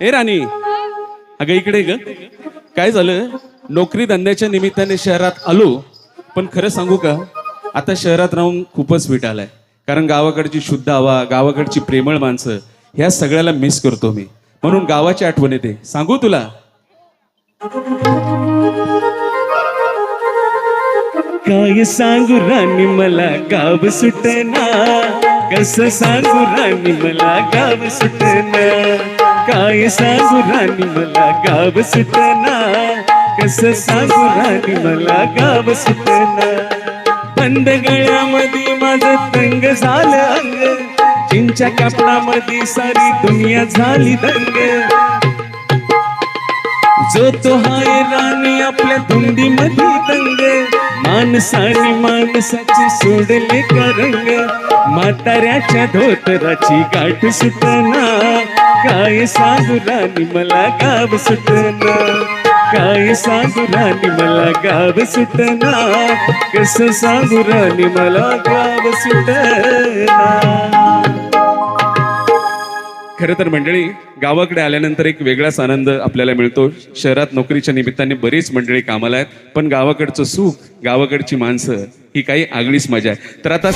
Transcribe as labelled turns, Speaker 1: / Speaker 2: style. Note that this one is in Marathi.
Speaker 1: ए राणी. अगं इकडे ग. काय झालं? नोकरी धंद्याच्या निमित्ताने शहरात आलो पण खरं सांगू का? आता शहरात राहून खूपच वीट आलाय. कारण गावाकडची शुद्ध हवा गावाकडची प्रेमळ माणसं ह्या सगळ्याला मिस करतो मी. म्हणून गावाची आठवण येते. सांगू तुला? काय सांगू राणी मला गाव सुटना. कस सांगू राणी मला गाव सुटना. काय सांगू राणी मला गाव सुटना कस सांगू राणी मला गाव सुटना बंद गळ्यामध्ये माझं तंग झालं अंग. चिंच्या कापडामध्ये सारी दुनिया झाली दंग. जो तो हाय राणी आपल्या धुंदी मध्ये दंग. माणसाने माणसाची सोडले का रंग म्हाताऱ्याच्या धोतराची गाठ सुटना काय सांगू राणी मला गाव सुटना. काय सांगू राणी मला गाव सुटना. कस सांगू राणी मला गाव सुटना. खरं तर मंडळी गावाकडे आल्यानंतर एक वेगळाच आनंद आपल्याला मिळतो. शहरात नोकरीच्या निमित्ताने बरीच मंडळी कामाला आहेत पण गावाकडचं सुख गावाकडची माणसं ही काही आगळीच मजा आहे. तर आता